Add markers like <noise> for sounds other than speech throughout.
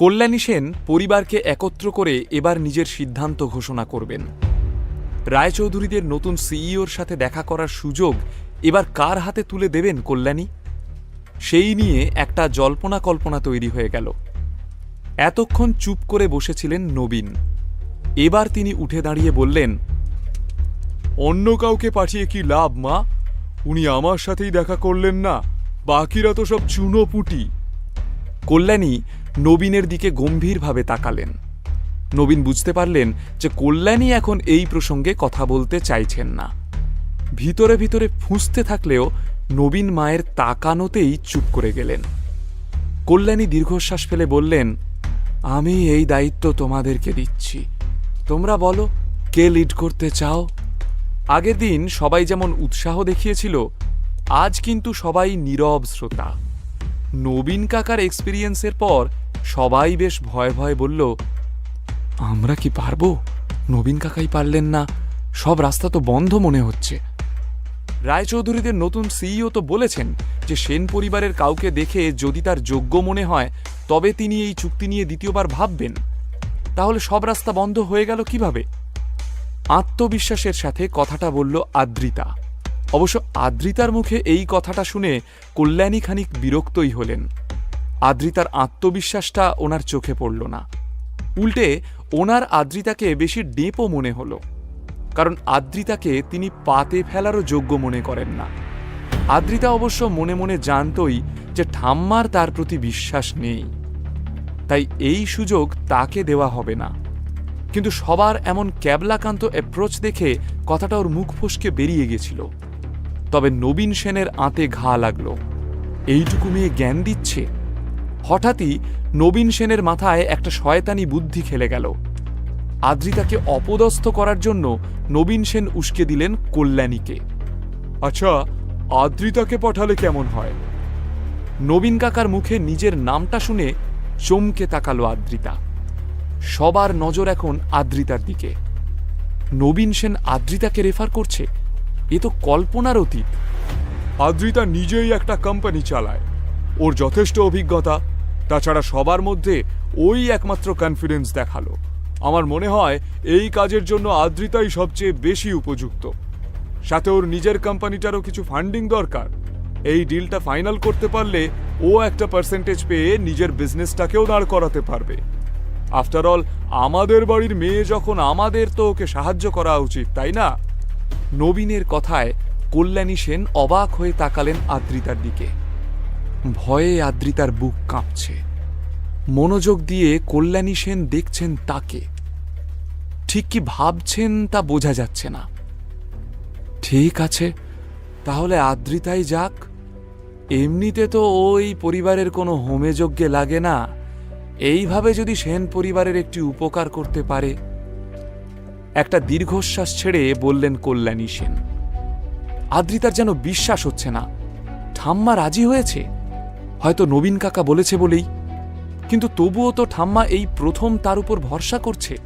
কল্যাণী সেন পরিবারকে একত্র করে এবার নিজের সিদ্ধান্ত ঘোষণা করবেন। রায়চৌধুরীদের নতুন সিইওর সাথে দেখা করার সুযোগ এবার কার হাতে তুলে দেবেন কল্যাণী? সেই নিয়ে একটা জল্পনা কল্পনা তৈরি হয়ে গেল। এতক্ষণ চুপ করে বসেছিলেন নবীন। এবার তিনি উঠে দাঁড়িয়ে বললেন, অন্য কাউকে পাঠিয়ে কি লাভ, মা? উনি আমার সাথেই দেখা করলেন না। বাকিরা তো সব চুনো পুটি কল্যাণী নবীনের দিকে গম্ভীরভাবে তাকালেন। নবীন বুঝতে পারলেন যে কল্যাণী এখন এই প্রসঙ্গে কথা বলতে চাইছেন না। ভিতরে ভিতরে ফুঁসতে থাকলেও নবীন মায়ের তাকানোতেই চুপ করে গেলেন। কল্যাণী দীর্ঘশ্বাস ফেলে বললেন, আমি এই দায়িত্ব তোমাদেরকে দিচ্ছি। তোমরা বলো, কে লিড করতে চাও? আগের দিন সবাই যেমন উৎসাহ দেখিয়েছিল, আজ কিন্তু সবাই নীরব শ্রোতা। নবীন কাকার এক্সপিরিয়েন্সের পর সবাই বেশ ভয় ভয় বলল, আমরা কি পারব? নবীন কাকাই পারলেন না। সব রাস্তা তো বন্ধ মনে হচ্ছে। রায়চৌধুরীদের নতুন সিইও তো বলেছেন যে, সেন পরিবারের কাউকে দেখে যদি তার যোগ্য মনে হয়, তবে তিনি এই চুক্তি নিয়ে দ্বিতীয়বার ভাববেন। তাহলে সব রাস্তা বন্ধ হয়ে গেল কীভাবে? আত্মবিশ্বাসের সাথে কথাটা বলল আদ্রিতা। অবশ্য আদ্রিতার মুখে এই কথাটা শুনে কল্যাণী খানিক বিরক্তই হলেন। আদ্রিতার আত্মবিশ্বাসটা ওনার চোখে পড়ল না। উল্টে ওনার আদ্রিতাকে বেশি ডেপো মনে হলো। কারণ আদ্রিতাকে তিনি পাতে ফেলারও যোগ্য মনে করেন না। আদ্রিতা অবশ্য মনে মনে জানতই যে ঠাম্মার তার প্রতি বিশ্বাস নেই। তাই এই সুযোগ তাকে দেওয়া হবে না। কিন্তু সবার এমন ক্যাবলাকান্ত অ্যাপ্রোচ দেখে কথাটা ওর মুখ ফসকে বেরিয়ে গেছিল। তবে নবীন সেনের আঁতে ঘা লাগল। এইটুকু মেয়ে জ্ঞান দিচ্ছে? হঠাৎই নবীন সেনের মাথায় একটা শয়তানি বুদ্ধি খেলে গেল। আদ্রিতাকে অপদস্থ করার জন্য নবীন সেন উস্কে দিলেন কল্যাণীকে। আচ্ছা আদ্রিতাকে পাঠালে কেমন হয়? নবীন কাকার মুখে নিজের নামটা শুনে চমকে তাকালো আদ্রিতা। সবার নজর এখন আদ্রিতার দিকে। নবীন সেন আদ্রিতাকে রেফার করছে? এ তো কল্পনার অতীত। আদ্রিতা নিজেই একটা কোম্পানি চালায়। ওর যথেষ্ট অভিজ্ঞতা, তাছাড়া সবার মধ্যে ওই একমাত্র কনফিডেন্স দেখাল। আমার মনে হয় এই কাজের জন্য আদ্রিতাই সবচেয়ে বেশি উপযুক্ত। সাথে ওর নিজের কোম্পানিটারও কিছু ফান্ডিং দরকার। এই ডিলটা ফাইনাল করতে পারলে ও একটা পার্সেন্টেজ পেয়ে নিজের বিজনেসটাকেও দাঁড় করাতে পারবে। আফটার অল আমাদের বাড়ির মেয়ে যখন আমাদের তো ওকে সাহায্য করা উচিত, তাই না? নবীনের কথায় কল্যাণী সেন অবাক হয়ে তাকালেন আদ্রিতার দিকে। ভয়ে আদ্রিতার বুক কাঁপছে। মনোযোগ দিয়ে কল্যাণী সেন দেখছেন তাকে। ঠিক কি ভাবছেন তা বোঝা যাচ্ছে না। ঠিক আছে, তাহলে আদ্রিতাই যাক। এমনিতে তো ওই পরিবারের কোনো হোমে যজ্ঞে লাগে না। এইভাবে যদি সেন পরিবারের একটি উপকার করতে পারে একটা দীর্ঘশ্বাস ছেড়ে বললেন কল্যাণী সেন, আদ্রিতার যেন বিশ্বাস হচ্ছে না। ঠাম্মা রাজি হয়েছে? হয়তো নবীন কাকা বলেছে বলেই। কিন্তু তবুও তো ঠাম্মা এই প্রথম তার উপর ভরসা করছে।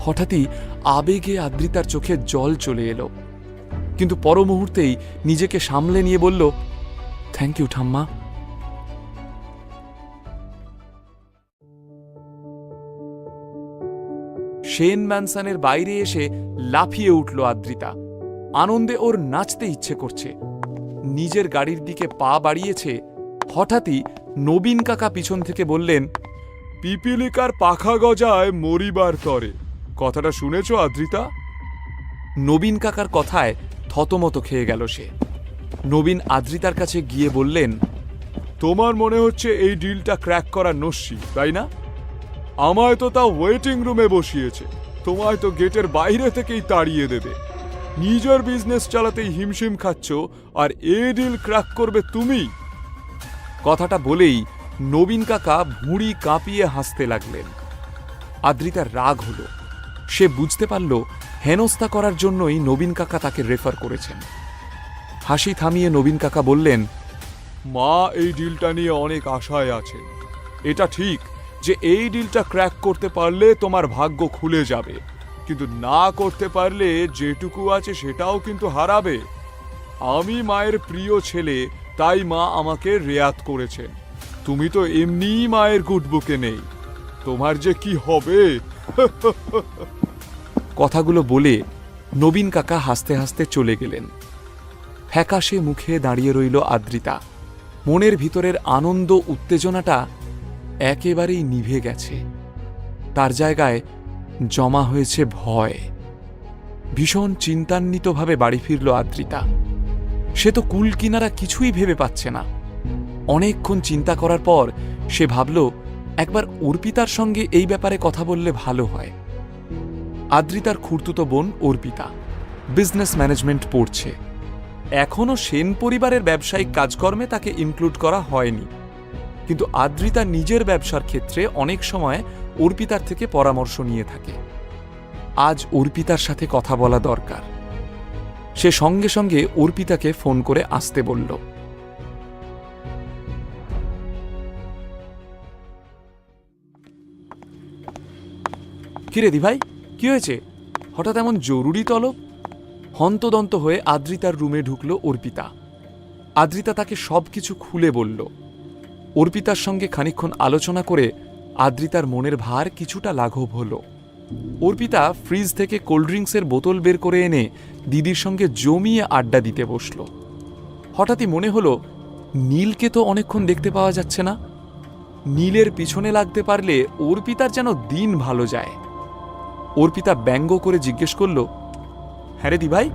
হঠাৎই আবেগে আদ্রিতার চোখে জল চলে এলো। কিন্তু পর মুহূর্তেই নিজেকে সামলে নিয়ে বলল থ্যাংক ইউ ঠাম্মা। শেন ম্যানসানের বাইরে এসে লাফিয়ে উঠল আদ্রিতা। আনন্দে ওর নাচতে ইচ্ছে করছে। নিজের গাড়ির দিকে পা বাড়িয়েছে, হঠাৎই নবীন কাকা পিছন থেকে বললেন, পিপিলিকার পাখা গজায় মরিবার তরে। কথাটা শুনেছ আদ্রিতা? নবীন কাকার কথায় থতমত খেয়ে গেল সে। নবীন আদ্রিতার কাছে গিয়ে বললেন, তোমার মনে হচ্ছে এই ডিলটা ক্র্যাক করা নস্যি, তাই না? আমায় তো তা ওয়েটিং রুমে বসিয়েছে। তোমায় তো গেটের বাইরে থেকেই তাড়িয়ে দেবে। নিজের বিজনেস চালাতেই হিমশিম খাচ্ছ, আর এ ডিল ক্র্যাক করবে তুমি। কথাটা বলেই নবীন কাকা ভুঁড়ি কাঁপিয়ে হাসতে লাগলেন। আদ্রিতার রাগ হলো। সে বুঝতে পারল, হেনস্থা করার জন্যই নবীন কাকা তাকে রেফার করেছেন। হাসি থামিয়ে নবীন কাকা বললেন, মা, এই ডিলটা নিয়ে অনেক আশায় আছে এটা ঠিক যে এই ডিলটা ক্র্যাক করতে পারলে তোমার ভাগ্য খুলে যাবে। কিন্তু না করতে পারলে যেটুকু আছে সেটাও কিন্তু হারাবে। আমি মায়ের প্রিয় ছেলে, তাই মা আমাকে রেয়াত করেছেন। তুমি তো এমনিই মায়ের গুড বুকে নেই। তোমার যে কি হবে? <laughs> কথাগুলো বলে নবীন কাকা হাসতে হাসতে চলে গেলেন। ফ্যাকাশে মুখে দাঁড়িয়ে রইল আদ্রিতা। মনের ভিতরের আনন্দ, উত্তেজনাটা একেবারেই নিভে গেছে। তার জায়গায় জমা হয়েছে ভয়। ভীষণ চিন্তান্বিতভাবে বাড়ি ফিরল আদ্রিতা। সে তো কুল কিনারা কিছুই ভেবে পাচ্ছে না। অনেকক্ষণ চিন্তা করার পর সে ভাবল, একবার অর্পিতার সঙ্গে এই ব্যাপারে কথা বললে ভালো হয়। আদ্রিতার খুড়তুতো বোন অর্পিতা বিজনেস ম্যানেজমেন্ট পড়ছে। এখনও সেন পরিবারের ব্যবসায়িক কাজকর্মে তাকে ইনক্লুড করা হয়নি। কিন্তু আদ্রিতা নিজের ব্যবসার ক্ষেত্রে অনেক সময় অর্পিতার থেকে পরামর্শ নিয়ে থাকে। আজ অর্পিতার সাথে কথা বলা দরকার। সে সঙ্গে সঙ্গে অর্পিতাকে ফোন করে আসতে বলল। কিরে দিভাই, কি হয়েছে? হঠাৎ এমন জরুরি তলব? হন্তদন্ত হয়ে আদ্রিতার রুমে ঢুকল অর্পিতা। আদ্রিতা তাকে সবকিছু খুলে বলল। অর্পিতার সঙ্গে খানিকক্ষণ আলোচনা করে আদ্রিতার মনের ভার কিছুটা লাঘব হল। অর্পিতা ফ্রিজ থেকে কোল্ড ড্রিঙ্কসের বোতল বের করে এনে দিদির সঙ্গে জমিয়ে আড্ডা দিতে বসল। হঠাৎই মনে হলো, নীলকে তো অনেকক্ষণ দেখতে পাওয়া যাচ্ছে না। নীলের পিছনে লাগতে পারলে অর্পিতার যেন দিন ভালো যায়। অর্পিতা ব্যঙ্গ করে জিজ্ঞেস করল হ্যাঁ রে দিভাই,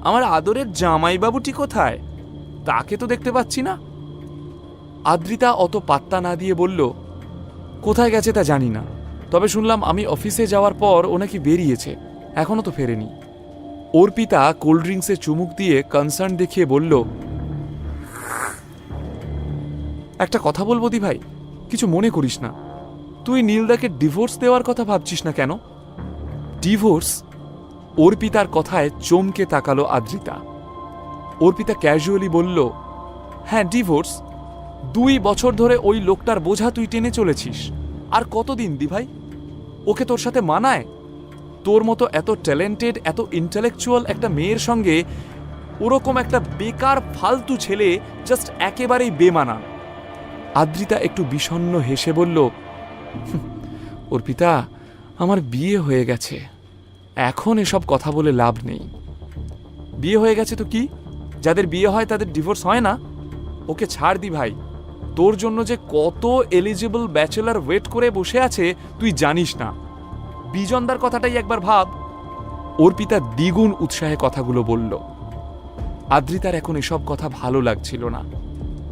আমার আদরের জামাইবাবুটি কোথায়? তাকে তো দেখতে পাচ্ছি না। আদ্রিতা অত পাত্তা না দিয়ে বলল, কোথায় গেছে তা জানি না। তবে শুনলাম আমি অফিসে যাওয়ার পর ও নাকি বেরিয়েছে। এখনও তো ফেরেনি। অর্পিতা কোল্ড ড্রিঙ্কসে চুমুক দিয়ে কনসার্ন দেখিয়ে বলল, একটা কথা বলব দি ভাই কিছু মনে করিস না। তুই নীলদাকে ডিভোর্স দেওয়ার কথা ভাবছিস না কেন? ডিভোর্স? অর্পিতার কথায় চমকে তাকালো আদ্রিতা। অর্পিতা ক্যাজুয়ালি বলল হ্যাঁ ডিভোর্স। দুই বছর ধরে ওই লোকটার বোঝা তুই টেনে চলেছিস। আর কতদিন দি ভাই ওকে তোর সাথে মানায়? তোর মতো এত ট্যালেন্টেড এত ইন্টেলেকচুয়াল একটা মেয়ের সঙ্গে ওরকম একটা বেকার ফালতু ছেলে জাস্ট একেবারেই বেমানান। আদ্রিতা একটু বিষণ্ণ হেসে বলল "হুঁ, অর্পিতা আমার বিয়ে হয়ে গেছে। এখন এসব কথা বলে লাভ নেই। বিয়ে হয়ে গেছে তো কি? যাদের বিয়ে হয় তাদের ডিভোর্স হয় না? ওকে ছাড় দি ভাই তোর জন্য যে কত এলিজিবল ব্যাচেলার ওয়েট করে বসে আছে, তুই জানিস না। বিজনদার কথাটাই একবার ভাব। অর্পিতা দ্বিগুণ উৎসাহে কথাগুলো বলল। আদ্রিতার এখন এসব কথা ভালো লাগছিল না।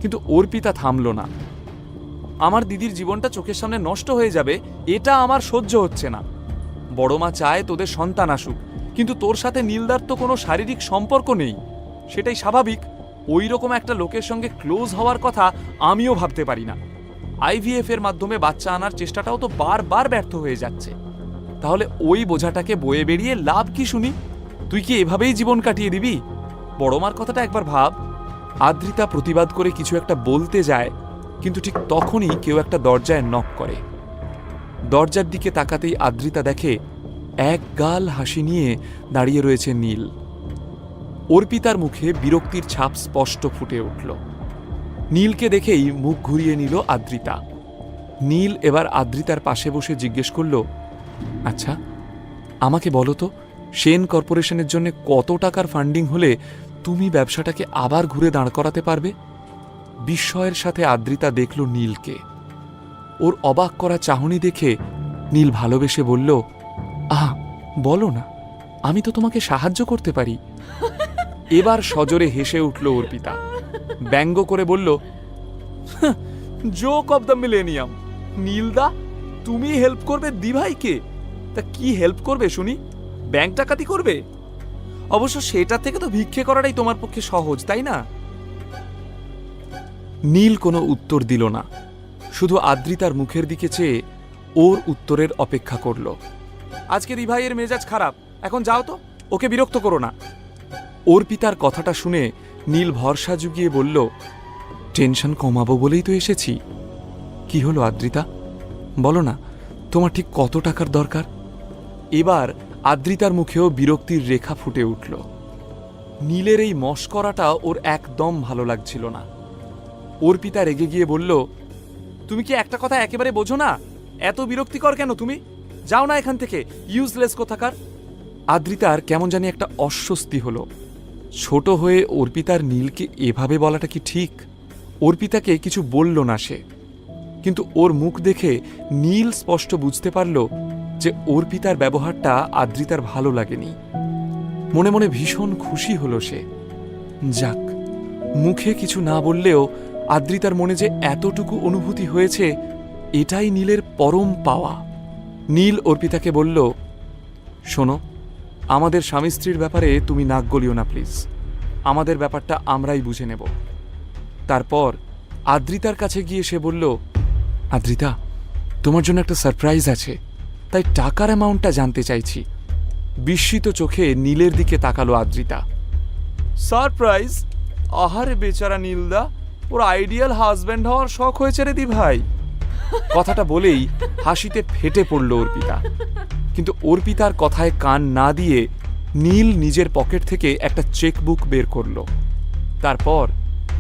কিন্তু অর্পিতা থামল না। আমার দিদির জীবনটা চোখের সামনে নষ্ট হয়ে যাবে, এটা আমার সহ্য হচ্ছে না। বড় মা চায় তোদের সন্তান আসুক, কিন্তু তোর সাথে নীলদার তো কোনো শারীরিক সম্পর্ক নেই। সেটাই স্বাভাবিক। ওই রকম একটা লোকের সঙ্গে ক্লোজ হওয়ার কথা আমিও ভাবতে পারি না। আইভিএফ এর মাধ্যমে বাচ্চা আনার চেষ্টাটাও তো বারবার ব্যর্থ হয়ে যাচ্ছে। তাহলে ওই বোঝাটাকে বয়ে বেরিয়ে লাভ কি শুনি? তুই কি এভাবেই জীবন কাটিয়ে দিবি? বড়মার কথাটা একবার ভাব। আদ্রিতা প্রতিবাদ করে কিছু একটা বলতে যায়, কিন্তু ঠিক তখনই কেউ একটা দরজায় নক করে। দরজার দিকে তাকাতেই আদ্রিতা দেখে এক গাল হাসি নিয়ে দাঁড়িয়ে রয়েছে নীল। অর্পিতার মুখে বিরক্তির ছাপ স্পষ্ট ফুটে উঠল। নীলকে দেখেই মুখ ঘুরিয়ে নিল আদ্রিতা। নীল এবার আদ্রিতার পাশে বসে জিজ্ঞেস করল আচ্ছা আমাকে বলো তো, সেন কর্পোরেশনের জন্য কত টাকার ফান্ডিং হলে তুমি ব্যবসাটাকে আবার ঘুরে দাঁড় করাতে পারবে? বিস্ময়ের সাথে আদ্রিতা দেখল নীলকে। ওর অবাক করা চাহনি দেখে নীল ভালোবেসে বলল, আহা, বলো না, আমি তো তোমাকে সাহায্য করতে পারি। এবার সজোরে হেসে উঠল অর্পিতা। ব্যঙ্গ করে বলল জোক অব দ্য মিলেনিয়াম নীলদা, তুমি হেল্প করবে দিভাইকে। তা কি হেল্প করবে শুনি? ব্যাংক ডাকাতি করবে? অবশ্য সেটা থেকে তো ভিক্ষে করাটাই তোমার পক্ষে সহজ, তাই না? নীল কোনো উত্তর দিল না। শুধু আদ্রিতার মুখের দিকে চেয়ে ওর উত্তরের অপেক্ষা করল। আজকে দিভাইয়ের মেজাজ খারাপ, এখন যাও তো, ওকে বিরক্ত করো না। ওর পিতার কথাটা শুনে নীল ভরসা জুগিয়ে বলল, টেনশন কমাবো বলেই তো এসেছি। কি হলো আদ্রিতা? বলো না, তোমার ঠিক কত টাকার দরকার? এবার আদ্রিতার মুখেও বিরক্তির রেখা ফুটে উঠল। নীলের এই মস্করাটা ওর একদম ভালো লাগছিল না। ওর পিতা রেগে গিয়ে বলল, তুমি কি একটা কথা একেবারে বোঝো না? এত বিরক্তিকর কেন তুমি? যাও না এখান থেকে ইউজলেস কোথাকার? আদ্রিতার কেমন জানি একটা অস্বস্তি হলো। ছোট হয়ে অর্পিতার নীলকে এভাবে বলাটা কি ঠিক? অর্পিতাকে কিছু বলল না সে। কিন্তু ওর মুখ দেখে নীল স্পষ্ট বুঝতে পারল যে অর্পিতার ব্যবহারটা আদ্রিতার ভালো লাগেনি। মনে মনে ভীষণ খুশি হলো সে। যাক, মুখে কিছু না বললেও আদ্রিতার মনে যে এতটুকু অনুভূতি হয়েছে, এটাই নীলের পরম পাওয়া। নীল অর্পিতাকে বলল, শোনো আমাদের স্বামী স্ত্রীর ব্যাপারে তুমি নাক গলিও না, প্লিজ। আমাদের ব্যাপারটা আমরাই বুঝে নেব। তারপর আদ্রিতার কাছে গিয়ে সে বলল, আদ্রিতা, তোমার জন্য একটা সারপ্রাইজ আছে, তাই টাকার অ্যামাউন্টটা জানতে চাইছি। বিস্মিত চোখে নীলের দিকে তাকালো আদ্রিতা। সারপ্রাইজ? আহারে বেচারা নীলদা, ওর আইডিয়াল হাজব্যান্ড হওয়ার শখ হয়েছে রে দি ভাই কথাটা বলেই হাসিতে ফেটে পড়ল অর্পিতা। কিন্তু অর্পিতার কথায় কান না দিয়ে নীল নিজের পকেট থেকে একটা চেকবুক বের করল। তারপর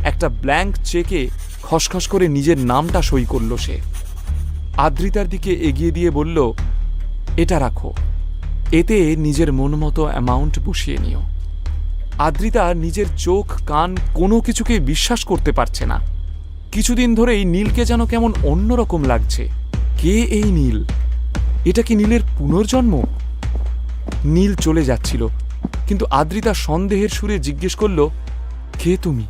একটা ব্ল্যাঙ্ক চেকে খসখস করে নিজের নামটা সই করল সে। আদ্রিতার দিকে এগিয়ে দিয়ে বলল, এটা রাখো। এতে নিজের মন মতো অ্যামাউন্ট বসিয়ে নিও। আদ্রিতা নিজের চোখ, কান কোনো কিছুকে বিশ্বাস করতে পারছে না। কিছুদিন ধরেই নীলকে যেন কেমন অন্যরকম লাগছে। কে এই নীল? এটা কি নীলের পুনর্জন্ম? নীল চলে যাচ্ছিল, কিন্তু আদ্রিতা সন্দেহের সুরে জিজ্ঞেস করল, কে তুমি?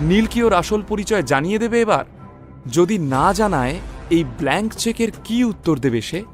নীল কি ওর আসল পরিচয় জানিয়ে দেবে এবার? যদি না জানায়, এই ব্ল্যাঙ্ক চেকের কি উত্তর দেবে সে?